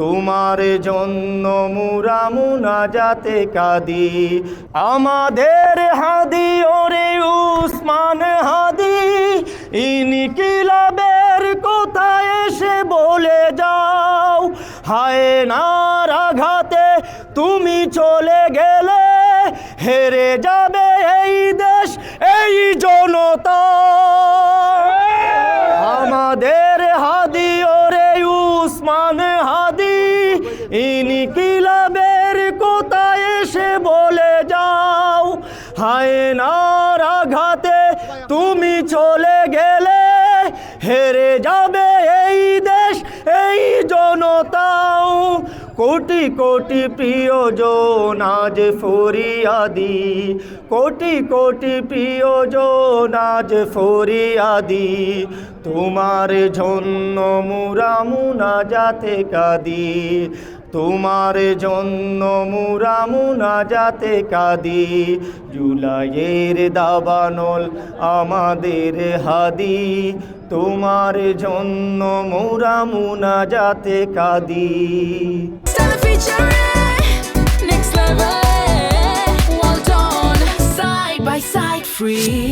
তোমার জন্য মুরা মুনাজাতে কাদি। আমাদের হাদি, ওরে উসমান হাদি, ইনকিলাবের কোথায় এসে বলে যাও। হায় নার আঘাতে তুমি চলে গেলে, হেরে যাবে এই দেশ, এই জনতা। ইনকিলাবের কোথায় এসে বলে যাও? হায় নার আঘাতে তুমি চলে গেলে, হেরে যাবে এই দেশ, এই জনতাও। কোটি কোটি প্রিয়জন আজ ফরিয়াদি, কোটি কোটি প্রিয়জন আজ ফরিয়াদি। তোমার জন্য মুরামুনা যাতে কাদি তোমার জন্য মুরামুনা যাতে কাঁদি, জুলাইয়ের দাবানল আমাদের হাদি তোমার জন্য মুরামুনা যাতে কাঁদি free.